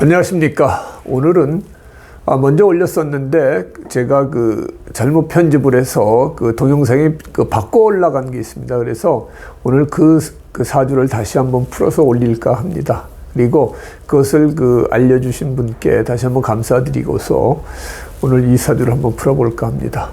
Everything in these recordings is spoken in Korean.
안녕하십니까. 오늘은 아, 먼저 올렸었는데 제가 그 잘못 편집을 해서 그 동영상이 그 바꿔 올라간 게 있습니다. 그래서 오늘 그, 그 사주를 다시 한번 풀어서 올릴까 합니다. 그리고 그것을 그 알려주신 분께 다시 한번 감사드리고서 오늘 이 사주를 한번 풀어볼까 합니다.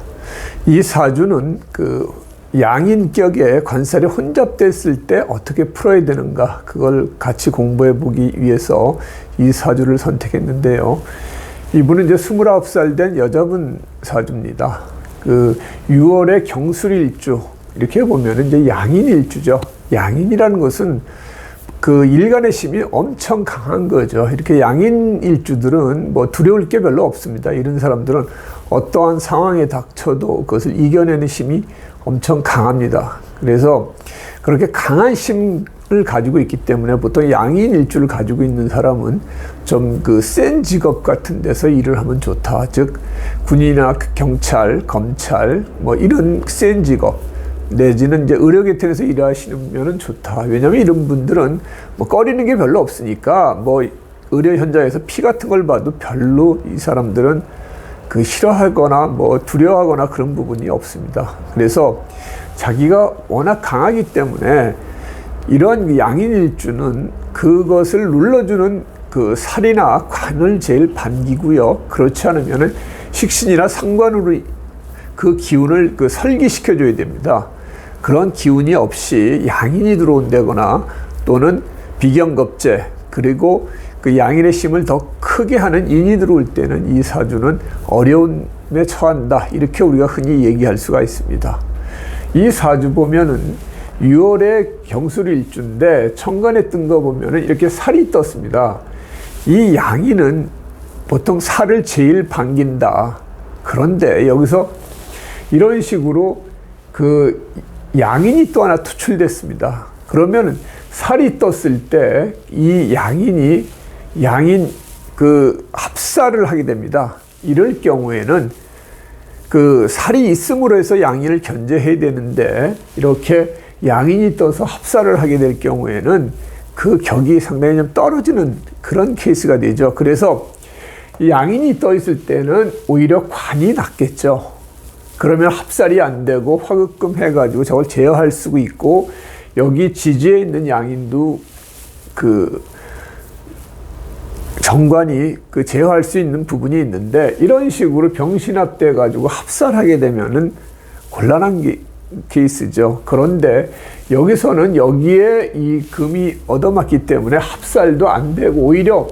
이 사주는 그 양인격에 관살이 혼잡됐을 때 어떻게 풀어야 되는가 그걸 같이 공부해 보기 위해서 이 사주를 선택했는데요. 이분은 이제 29살 된 여자분 사주입니다. 그 6월의 경술일주 이렇게 보면 이제 양인일주죠. 양인이라는 것은 그 일간의 힘이 엄청 강한 거죠. 이렇게 양인 일주들은 뭐 두려울 게 별로 없습니다. 이런 사람들은 어떠한 상황에 닥쳐도 그것을 이겨내는 힘이 엄청 강합니다. 그래서 그렇게 강한 힘을 가지고 있기 때문에 보통 양인 일주를 가지고 있는 사람은 좀 그 센 직업 같은 데서 일을 하면 좋다. 즉 군이나 경찰, 검찰 뭐 이런 센 직업 내지는 이제 의료 계통에서 일하시면 좋다. 왜냐하면 이런 분들은 뭐 꺼리는 게 별로 없으니까 뭐 의료 현장에서 피 같은 걸 봐도 별로 이 사람들은 그 싫어하거나 뭐 두려워하거나 그런 부분이 없습니다. 그래서 자기가 워낙 강하기 때문에 이런 양인일주는 그것을 눌러주는 그 살이나 관을 제일 반기고요. 그렇지 않으면은 식신이나 상관으로 그 기운을 그 설기시켜 줘야 됩니다. 그런 기운이 없이 양인이 들어온다거나 또는 비경겁제 그리고 그 양인의 힘을 더 크게 하는 인이 들어올 때는 이 사주는 어려움에 처한다. 이렇게 우리가 흔히 얘기할 수가 있습니다. 이 사주 보면은 6월에 경술일주인데 천간에 뜬 거 보면은 이렇게 살이 떴습니다. 이 양인은 보통 살을 제일 반긴다. 그런데 여기서 이런 식으로 그 양인이 또 하나 투출됐습니다. 그러면 살이 떴을 때 이 양인이 양인 그 합사를 하게 됩니다. 이럴 경우에는 그 살이 있음으로 해서 양인을 견제해야 되는데 이렇게 양인이 떠서 합사를 하게 될 경우에는 그 격이 상당히 좀 떨어지는 그런 케이스가 되죠. 그래서 양인이 떠 있을 때는 오히려 관이 낫겠죠. 그러면 합살이 안 되고 화급금 해가지고 저걸 제어할 수 있고 여기 지지에 있는 양인도 그 정관이 그 제어할 수 있는 부분이 있는데 이런 식으로 병신합돼 가지고 합살하게 되면은 곤란한 게, 케이스죠. 그런데 여기서는 여기에 이 금이 얻어맞기 때문에 합살도 안 되고 오히려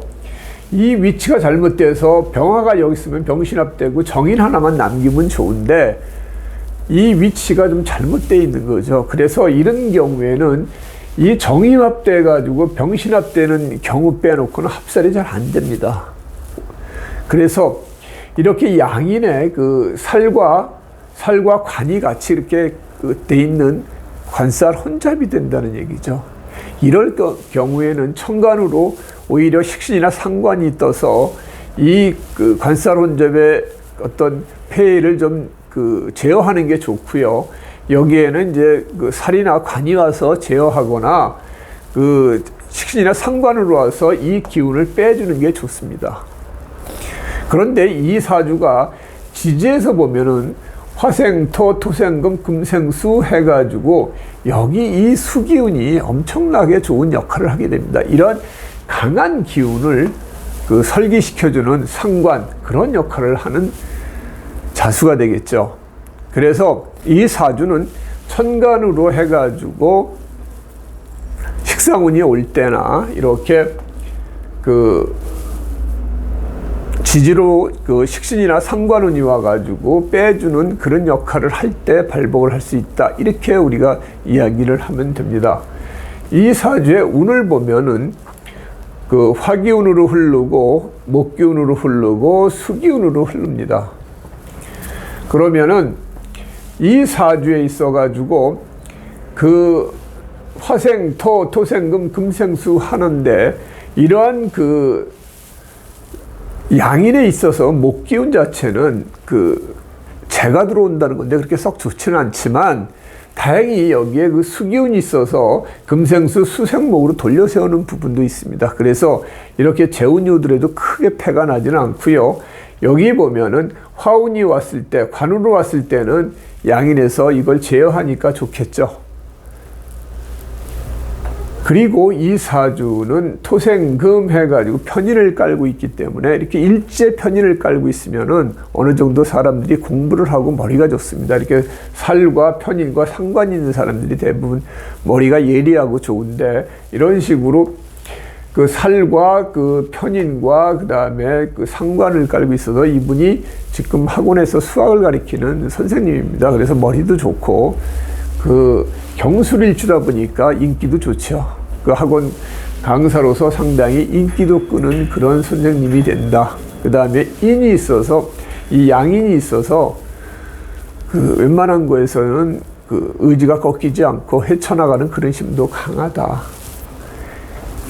이 위치가 잘못돼서 병화가 여기 있으면 병신합되고 정인 하나만 남기면 좋은데 이 위치가 좀 잘못되어 있는 거죠. 그래서 이런 경우에는 이 정인합돼 가지고 병신합되는 경우 빼놓고는 합살이 잘 안 됩니다. 그래서 이렇게 양인의 그 살과 살과 관이 같이 이렇게 그돼 있는 관살 혼잡이 된다는 얘기죠. 이럴 경우에는 천간으로 오히려 식신이나 상관이 떠서 이 그 관살 혼잡의 어떤 폐해를 좀 그 제어하는 게 좋고요. 여기에는 이제 그 살이나 관이 와서 제어하거나 그 식신이나 상관으로 와서 이 기운을 빼주는 게 좋습니다. 그런데 이 사주가 지지에서 보면은 화생토, 토생금, 금생수 해가지고 여기 이 수기운이 엄청나게 좋은 역할을 하게 됩니다. 이런 강한 기운을 그 설기시켜주는 상관 그런 역할을 하는 자수가 되겠죠. 그래서 이 사주는 천간으로 해가지고 식상운이 올 때나 이렇게 그 지지로 그 식신이나 상관운이 와가지고 빼주는 그런 역할을 할 때 발복을 할 수 있다. 이렇게 우리가 이야기를 하면 됩니다. 이 사주의 운을 보면은 그 화기운으로 흐르고 목기운으로 흐르고 수기운으로 흐릅니다. 그러면은 이 사주에 있어 가지고 그 화생, 토, 토생금, 금생수 하는데 이러한 그 양인에 있어서 목기운 자체는 그 재가 들어온다는 건데 그렇게 썩 좋지는 않지만 다행히 여기에 그 수기운이 있어서 금생수 수생목으로 돌려 세우는 부분도 있습니다. 그래서 이렇게 오더라도 크게 패가 나지는 않고요. 여기 보면은 화운이 왔을 때, 관으로 왔을 때는 양인에서 이걸 제어하니까 좋겠죠. 그리고 이 사주는 토생금 해가지고 편인을 깔고 있기 때문에 이렇게 일제 편인을 깔고 있으면은 어느 정도 사람들이 공부를 하고 머리가 좋습니다. 이렇게 살과 편인과 상관 있는 사람들이 대부분 머리가 예리하고 좋은데 이런 식으로 그 살과 그 편인과 그 다음에 그 상관을 깔고 있어서 이분이 지금 학원에서 수학을 가리키는 선생님입니다. 그래서 머리도 좋고 그 경술일주다 보니까 인기도 좋죠. 그 학원 강사로서 상당히 인기도 끄는 그런 선생님이 된다. 그 다음에 인이 있어서 이 양인이 있어서 그 웬만한 거에서는 그 의지가 꺾이지 않고 헤쳐나가는 그런 힘도 강하다.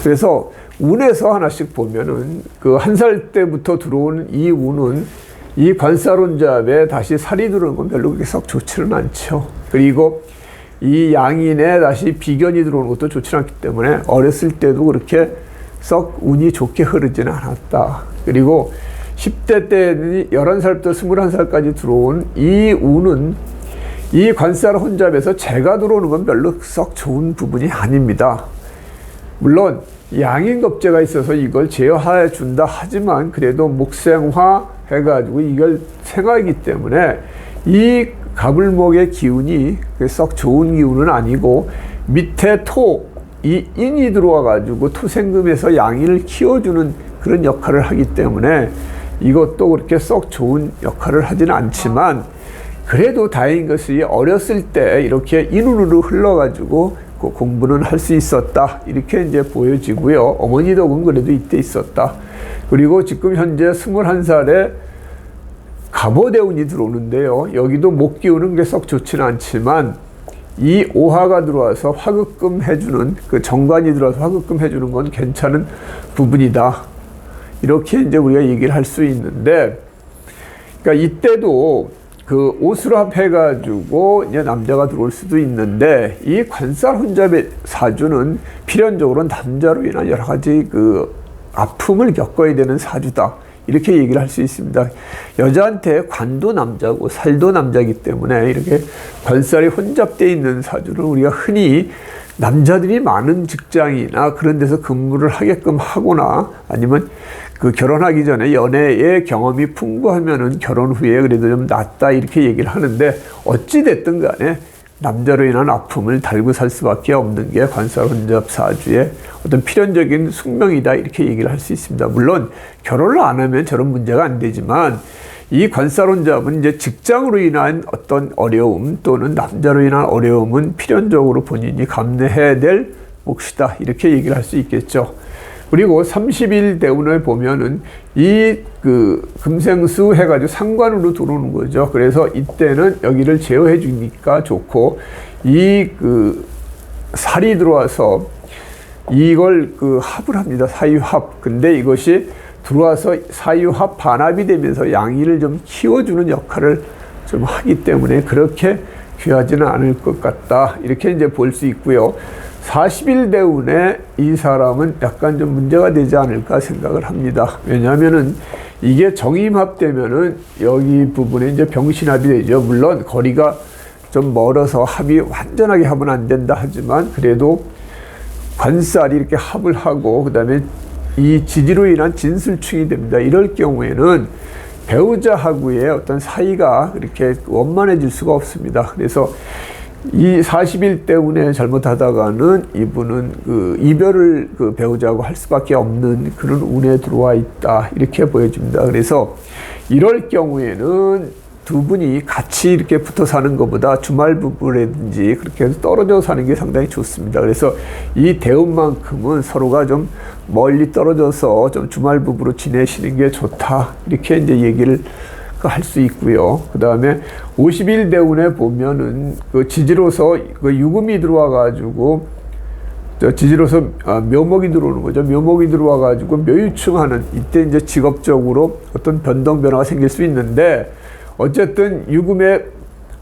그래서 운에서 하나씩 보면은 그 한 살 때부터 들어오는 이 운은 이 관사론잡에 다시 살이 들어오는 건 별로 그렇게 썩 좋지는 않죠. 그리고 이 양인에 다시 비견이 들어오는 것도 좋지 않기 때문에 어렸을 때도 그렇게 썩 운이 좋게 흐르지는 않았다. 그리고 10대 때 11살부터 21살까지 들어온 이 운은 이 관살 혼잡에서 제가 들어오는 건 별로 썩 좋은 부분이 아닙니다. 물론 양인 겁재가 있어서 이걸 제어해 준다 하지만 그래도 목생화 해가지고 이걸 생하기 때문에 이 가불목의 기운이 썩 좋은 기운은 아니고 밑에 토, 이 인이 들어와 가지고 토생금에서 양인을 키워주는 그런 역할을 하기 때문에 이것도 그렇게 썩 좋은 역할을 하지는 않지만 그래도 다행인 것이 어렸을 때 이렇게 인으로 흘러가지고 그 공부는 할 수 있었다. 이렇게 이제 보여지고요. 어머니 덕은 그래도 이때 있었다. 그리고 지금 현재 21살에 갑오대운이 들어오는데요. 여기도 목 기운은 썩 좋지는 않지만 이 오화가 들어와서 화급금 해주는 그 정관이 들어와서 화급금 해주는 건 괜찮은 부분이다. 이렇게 이제 우리가 얘기를 할 수 있는데, 그러니까 이때도 그 옷으로 합해가지고 이제 남자가 들어올 수도 있는데 이 관살 혼잡의 사주는 필연적으로 남자로 인한 여러 가지 그 아픔을 겪어야 되는 사주다. 이렇게 얘기를 할 수 있습니다. 여자한테 관도 남자고 살도 남자이기 때문에 이렇게 관살이 혼잡되어 있는 사주를 우리가 흔히 남자들이 많은 직장이나 그런 데서 근무를 하게끔 하거나 아니면 그 결혼하기 전에 연애의 경험이 풍부하면은 결혼 후에 그래도 좀 낫다 이렇게 얘기를 하는데 어찌 됐든 간에 남자로 인한 아픔을 달고 살 수밖에 없는 게 관살 혼잡 사주의 어떤 필연적인 숙명이다 이렇게 얘기를 할 수 있습니다. 물론 결혼을 안 하면 저런 문제가 안 되지만 이 관살 혼잡은 이제 직장으로 인한 어떤 어려움 또는 남자로 인한 어려움은 필연적으로 본인이 감내해야 될 몫이다 이렇게 얘기를 할 수 있겠죠. 그리고 30일 대운을 보면은 이 그 금생수 해가지고 상관으로 들어오는 거죠. 그래서 이때는 여기를 제어해 주니까 좋고 이 그 살이 들어와서 이걸 그 합을 합니다. 사유합. 근데 이것이 들어와서 사유합 반합이 되면서 양이를 좀 키워주는 역할을 좀 하기 때문에 그렇게 귀하지는 않을 것 같다. 이렇게 이제 볼 수 있고요. 40일 대운에 이 사람은 약간 좀 문제가 되지 않을까 생각을 합니다. 왜냐하면은 이게 정임합되면은 여기 부분에 이제 병신합이 되죠. 물론 거리가 좀 멀어서 합이 완전하게 합은 안 된다 하지만 그래도 관살이 이렇게 합을 하고 그다음에 이 지지로 인한 진술충이 됩니다. 이럴 경우에는 배우자하고의 어떤 사이가 이렇게 원만해질 수가 없습니다. 그래서 이 40일 때문에 잘못하다가는 이분은 그 이별을 그 배우자하고 할 수밖에 없는 그런 운에 들어와 있다. 이렇게 보여집니다. 그래서 이럴 경우에는 두 분이 같이 이렇게 붙어 사는 것보다 주말 부부라든지 그렇게 해서 떨어져 사는 게 상당히 좋습니다. 그래서 이 대운만큼은 서로가 좀 멀리 떨어져서 좀 주말 부부로 지내시는 게 좋다. 이렇게 이제 얘기를 할 수 있고요. 그 다음에 50일 대운에 보면은 그 지지로서 그 유금이 들어와 가지고 지지로서 아, 묘목이 들어오는 거죠. 묘목이 들어와 가지고 묘유충하는 이때 이제 직업적으로 어떤 변동 변화가 생길 수 있는데 어쨌든 유금의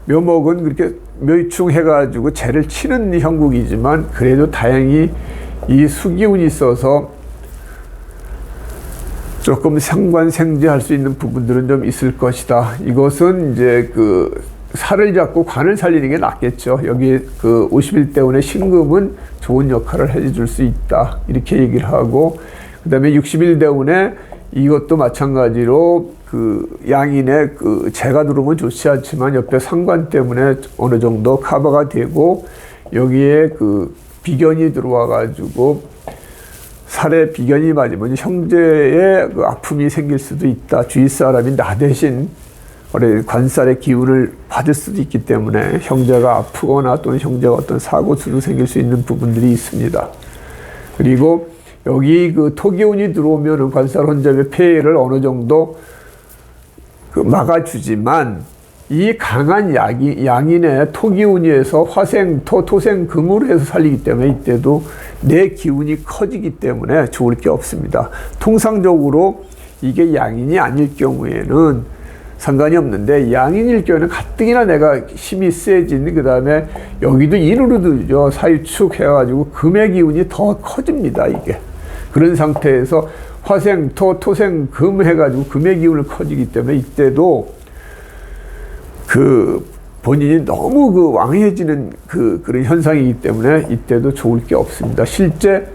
묘목은 그렇게 묘충해가지고 재를 치는 형국이지만 그래도 다행히 이 수기운이 있어서 조금 상관생지할 수 있는 부분들은 좀 있을 것이다. 이것은 이제 그 살을 잡고 관을 살리는 게 낫겠죠. 여기 그 51대운의 신금은 좋은 역할을 해줄 수 있다. 이렇게 얘기를 하고, 그 다음에 61대운에 이것도 마찬가지로 그 양인의 그 재가 들어오면 좋지 않지만 옆에 상관 때문에 어느 정도 커버가 되고 여기에 그 비견이 들어와 가지고 살에 비견이 맞으면 형제의 그 아픔이 생길 수도 있다. 주위 사람이 나 대신 관살의 기운을 받을 수도 있기 때문에 형제가 아프거나 또는 형제가 어떤 사고 수도 생길 수 있는 부분들이 있습니다. 그리고 여기 그 토기운이 들어오면은 관살 혼잡의 폐해를 어느 정도 그 막아주지만 이 강한 약이, 양인의 토기운이에서 화생 토, 토생 금으로 해서 살리기 때문에 이때도 내 기운이 커지기 때문에 좋을 게 없습니다. 통상적으로 이게 양인이 아닐 경우에는 상관이 없는데 양인일 경우에는 가뜩이나 내가 힘이 세진 그 다음에 여기도 인으로 들죠 사유축 해가지고 금의 기운이 더 커집니다 이게 그런 상태에서 화생 토 토생 금 해가지고 금의 기운을 커지기 때문에 이때도 그 본인이 너무 그 왕해지는 그 그런 현상이기 때문에 이때도 좋을 게 없습니다. 실제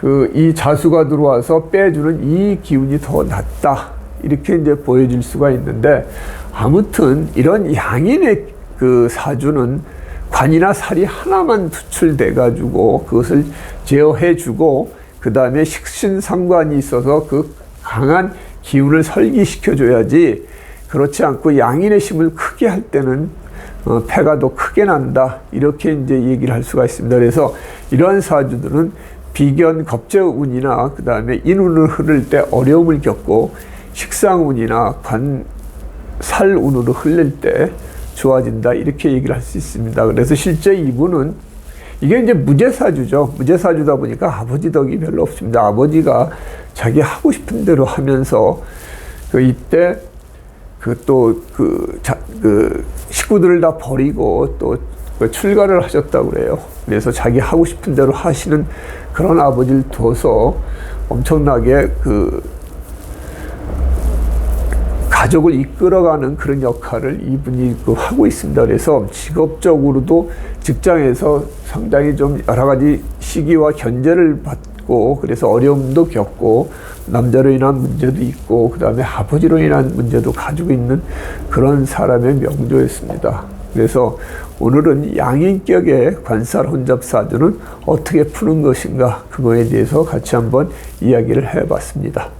그 이 자수가 들어와서 빼주는 이 기운이 더 낫다 이렇게 이제 보여질 수가 있는데 아무튼 이런 양인의 그 사주는 관이나 살이 하나만 투출돼 가지고 그것을 제어해 주고 그 다음에 식신상관이 있어서 그 강한 기운을 설기시켜 줘야지 그렇지 않고 양인의 힘을 크게 할 때는 어, 폐가 더 크게 난다 이렇게 이제 얘기를 할 수가 있습니다. 그래서 이러한 사주들은 비견 겁재운이나 그 다음에 인운을 흐를 때 어려움을 겪고 식상운이나 관살운으로 흘릴 때 좋아진다 이렇게 얘기를 할 수 있습니다. 그래서 실제 이분은 이게 이제 무제사주죠. 무제사주다 보니까 아버지 덕이 별로 없습니다. 아버지가 자기 하고 싶은 대로 하면서 그 이때 그또그그 식구들을 다 버리고 또그 출가를 하셨다고 그래요. 그래서 자기 하고 싶은 대로 하시는 그런 아버지를 둬서 엄청나게 그 가족을 이끌어가는 그런 역할을 이분이 그 하고 있습니다. 그래서 직업적으로도 직장에서 상당히 좀 여러 가지 시기와 견제를 받고 그래서 어려움도 겪고 남자로 인한 문제도 있고 그 다음에 아버지로 인한 문제도 가지고 있는 그런 사람의 명조였습니다. 그래서 오늘은 양인격의 관살 혼잡 사주는 어떻게 푸는 것인가 그거에 대해서 같이 한번 이야기를 해봤습니다.